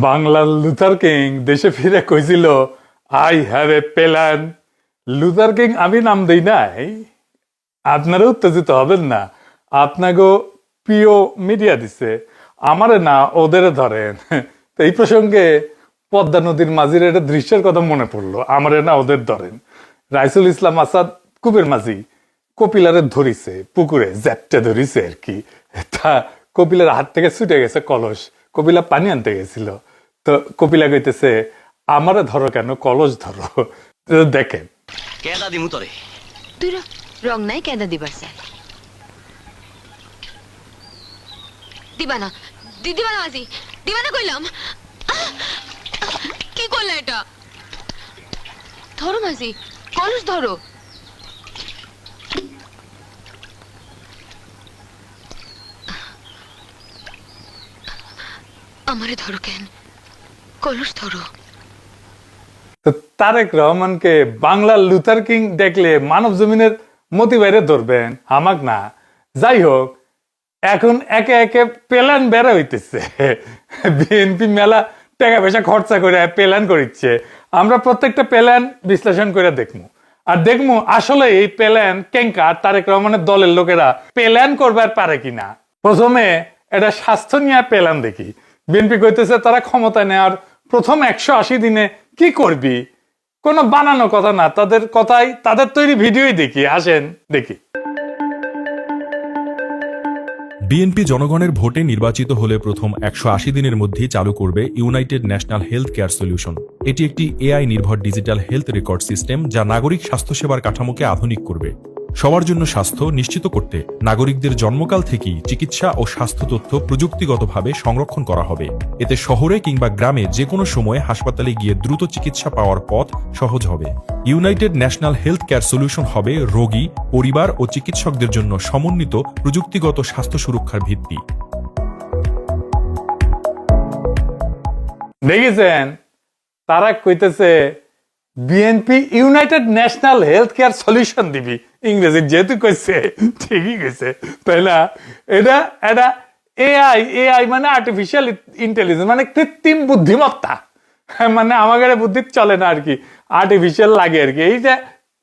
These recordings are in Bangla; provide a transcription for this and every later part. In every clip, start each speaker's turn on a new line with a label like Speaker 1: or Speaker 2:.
Speaker 1: বাংলার লুথার কিং দেশে ফিরে কইছিল, I have a plan. Luther King, আমি নাম দেই নাই। আপনারা উত্তেজিত হবেন না। আপনাকে প্রিয় মিডিয়া দিছে। আমারে না, ওদের ধরেন। তো এই প্রসঙ্গে পদ্মা নদীর মাঝির একটা দৃশ্যের কথা মনে পড়ল। আমারে না, ওদের ধরেন। রাইসুল ইসলাম আসাদ কুবের মাঝি। কপিলারে ধরিছে, পুকুরে, জ্যাপটা ধরিছে আর কি। তা কপিলার হাত থেকে ছুটে গেছে কলস। কপিলা পানি আনতে গেছিল। তো কপিলা কইতেছে আমারে ধরো কেন? কলস ধরো। তো দেখেন।
Speaker 2: কেদা দিমু তরে?
Speaker 3: তুই রং নাই কেদা দিবার স্যার? দিবা না দি- দিবা না মাসি দিবা না কইলাম। কি করলে এটা? ধরো মাসি কলস ধরো। আমারে ধরো কেন? কলস ধরো।
Speaker 1: তারেক রহমানকে বাংলার লুথার কিং দেখলে মানব জমিনের মতি বাইরে ধরবেন আমাক না। যাই হোক, এখন একে একে প্ল্যান বেড়া হইতেছে। বিএনপি মেলা টাকা পয়সা খরচা করে প্ল্যান করিচ্ছে। আমরা প্রত্যেকটা প্ল্যান বিশ্লেষণ করে দেখব আর দেখব আসলে এই প্ল্যান কেঙ্কা তারেক রহমানের দলের লোকেরা প্ল্যান করবার পারে কিনা। প্রথমে এটা স্বাস্থ্য নিয়ে প্ল্যান দেখি। বিএনপি কইতেছে তারা ক্ষমতা নেওয়ার প্রথম একশো আশি দিনে কি করবি? কোনো বানানো কথা না, তাদের কথাই, তাদের তৈরি ভিডিওই দেখি, আসেন দেখি।
Speaker 4: বিএনপি জনগণের ভোটে নির্বাচিত হলে প্রথম একশো আশি দিনের মধ্যেই চালু করবে United National Health Care Solution. এটি একটি এআই নির্ভর ডিজিটাল হেলথ রেকর্ড সিস্টেম যা নাগরিক স্বাস্থ্যসেবার কাঠামোকে আধুনিক করবে। সবার জন্য স্বাস্থ্য নিশ্চিত করতে নাগরিকদের জন্মকাল থেকেই চিকিৎসা ও স্বাস্থ্য তথ্য প্রযুক্তিগতভাবে সংরক্ষণ করা হবে। এতে শহরে কিংবা গ্রামে যে কোনো সময়ে হাসপাতালে গিয়ে দ্রুত চিকিৎসা পাওয়ার পথ সহজ হবে। United National Health Care Solution হবে রোগী, পরিবার ও চিকিৎসকদের জন্য সমন্বিত প্রযুক্তিগত স্বাস্থ্য সুরক্ষার ভিত্তি।
Speaker 1: দেখেছেন? তারা কইতেছে BNP United National Health Care Solution দিবি। ইংরেজি যেহেতু কইছে ঠিকই কইছে। তাই এটা এটা এআই এআই মানে আর্টিফিশিয়াল ইন্টেলিজেন্স মানে কৃত্রিম বুদ্ধিমত্তা। হ্যাঁ, মানে আমাদের বুদ্ধি চলে না আর কি। আর্টিফিশিয়াল লাগে আর কি। এই যে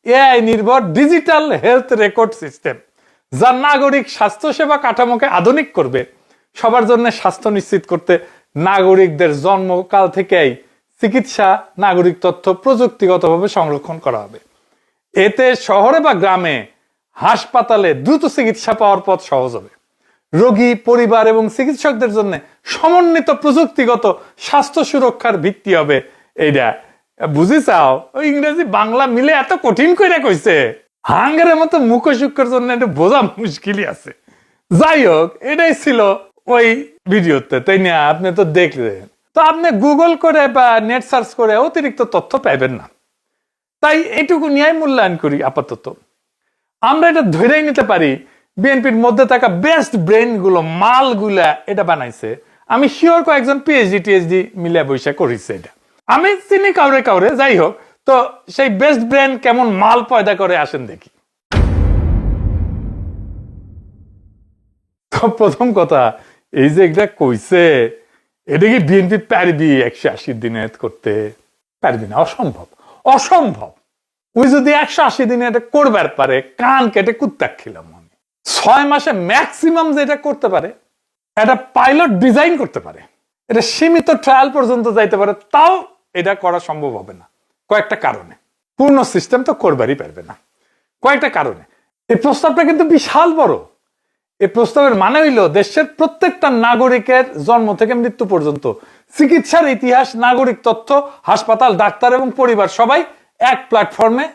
Speaker 1: এআই নির্ভর ডিজিটাল হেলথ রেকর্ড সিস্টেম যা নাগরিক স্বাস্থ্যসেবা কাঠামোকে আধুনিক করবে। সবার জন্য স্বাস্থ্য নিশ্চিত করতে নাগরিকদের জন্মকাল থেকেই চিকিৎসা, নাগরিক তথ্য প্রযুক্তিগতভাবে সংরক্ষণ করা হবে। এতে শহরে বা গ্রামে হাসপাতালে দ্রুত চিকিৎসা পাওয়ার পথ সহজ হবে। রোগী, পরিবার এবং চিকিৎসকদের জন্য সমন্বিত প্রযুক্তিগত স্বাস্থ্য সুরক্ষার ভিত্তি হবে। এইটা বুঝি চাও? ওই ইংরেজি বাংলা মিলে এত কঠিন করে কইছে। হাঙ্গারের মতো মুখশুক্ষের জন্য এটা বোঝা মুশকিলই আছে। যাই হোক, এটাই ছিল ওই ভিডিওতে। তাই না? আপনি তো দেখলেন। তো আপনি গুগল করে বা নেট সার্চ করে অতিরিক্ত তথ্য পাইবেন না। তাই এইটুকু নিয়ে মূল্যায়ন করি আপাতত। আমরা এটা ধরেই নিতে পারি, বিএনপির মধ্যে থাকা বেস্ট ব্রেনগুলো, মালগুলা এটা বানাইছে। আমি শিওর কয়েকজন পিএইচডি টিএইচডি মিলে বৈশা করিছে এটা। আমি চিনি কাউরে কাউরে, যাই হোক, তো সেই বেস্ট ব্রেন কেমন মাল পয়দা করে আসেন দেখি। তো প্রথম কথা, এই যে এটা কইছে এটা কি বিএনপি পারবি একশো আশি দিনে করতে। পারবি না, অসম্ভব অসম্ভব। ওই যদি একশো আশি দিনে এটা করবার পারে, কান কেটে কুত্তা খেলাম আমি। ছয় মাসে ম্যাক্সিমাম যেটা করতে পারে একটা পাইলট ডিজাইন করতে পারে। এটা সীমিত ট্রায়াল পর্যন্ত যাইতে পারে, তাও এটা করা সম্ভব হবে না। কয়েকটা কারণে। পূর্ণ সিস্টেম তো করবারই পারবে না। কয়েকটা কারণে। এই প্রস্তাবটা কিন্তু বিশাল বড়। এই প্রস্তাবের মানে হইল দেশের প্রত্যেকটা নাগরিকের জন্ম থেকে মৃত্যু পর্যন্ত। চিকিৎসার ইতিহাস, নাগরিক তথ্য, হাসপাতাল, ডাক্তার এবং পরিবার সবাই এক প্ল্যাটফর্মে